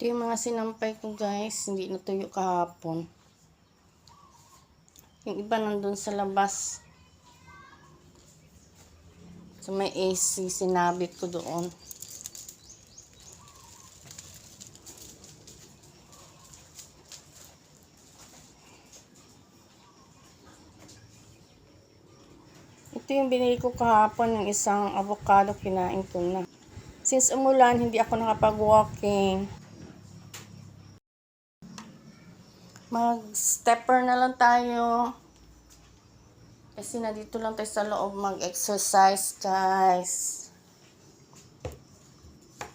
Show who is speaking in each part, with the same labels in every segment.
Speaker 1: Ito yung mga sinampay ko guys. Hindi natuyo kahapon. Yung iba nandun sa labas. So may AC, sinabit ko doon. Ito yung binili ko kahapon ng isang avocado kinain ko na. Since umulan, hindi ako nakapag-walking. Mag-stepper na lang tayo. Kasi na dito lang tayo sa loob mag-exercise, guys.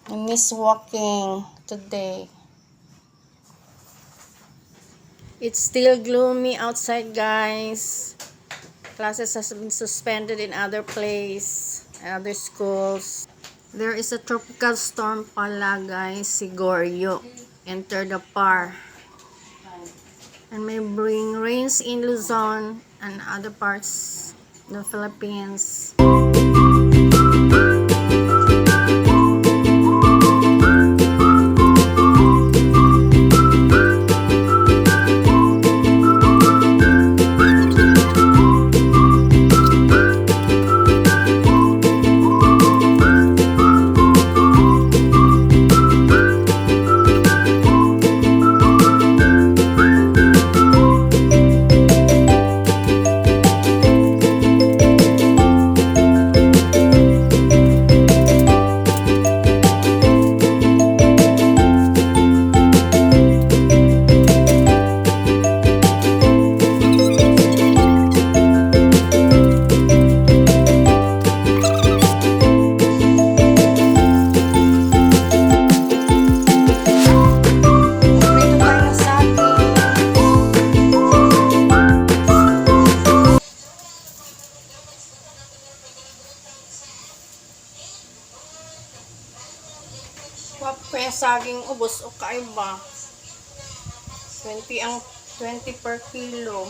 Speaker 1: I miss walking today. It's still gloomy outside, guys. Classes has been suspended in other place, other schools. There is a tropical storm pala, guys. Sigoryo. Enter the par. And may bring rains in Luzon and other parts of the Philippines. Saging ubos o kaiba. 20 ang 20 per kilo.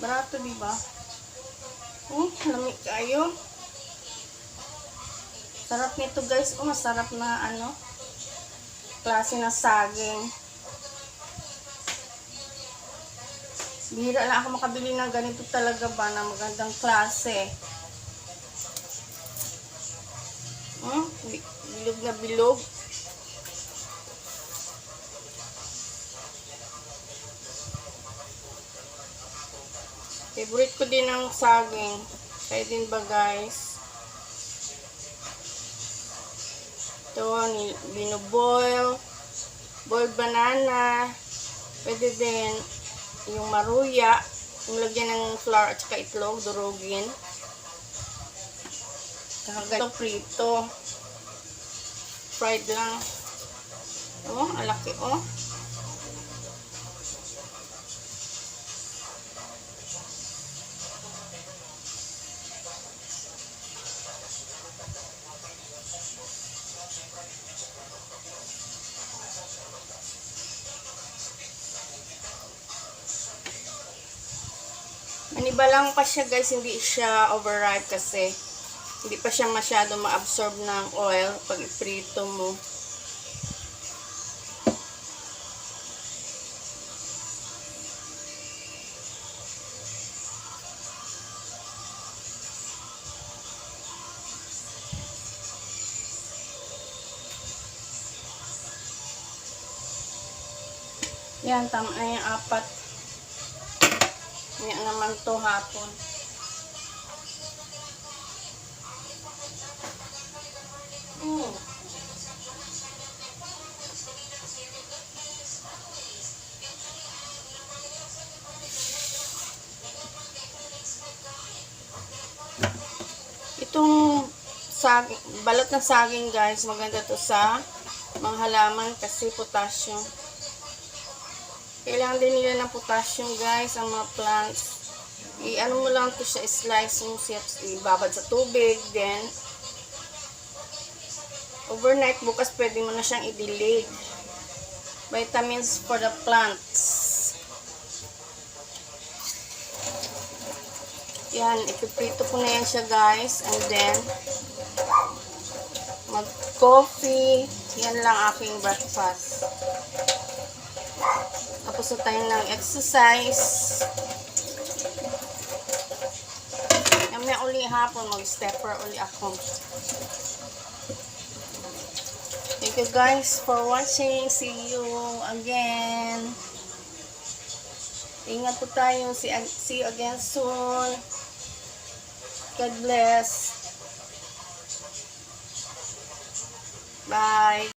Speaker 1: Barato, di ba? Hmm, lamig kayo. Sarap nito guys. Oh, masarap na ano. Klase na saging. Bihira lang ako makabili ng ganito talaga ba na magandang klase. Hmm? Bi- Bilog na bilog. Favorite ko din ang saging. Kaya din ba guys? Ito, ni- binoboil. Boiled banana. Pwede din yung maruya. Yung lagyan ng flour at saka itlog, durugin. Ito prito. Fried lang. Oh, alaki oh. Maniba lang pa siya guys, hindi siya overripe kasi hindi pa siya masyado ma-absorb ng oil pag iprito mo. Yan, tama na yung apat. Yan naman to hapon. Mm. Itong sag balot ng saging guys, maganda to sa mga halaman kasi potassium. Kailangan din nila ng potassium guys, ang mga plants. I-ano mo lang to siya, slice mo siya, ibabad sa tubig, then overnight bukas pwede mo na siyang i-delay. Vitamins for the plants. Yan, ipiprito ko na yan siya guys. And then, mag-coffee, Yan lang aking breakfast. Na tayo ng exercise. Mamaya uli hapon, mag-stepper uli ako. Thank you guys for watching. See you again. Ingat po tayo. See, see you again soon. God bless. Bye.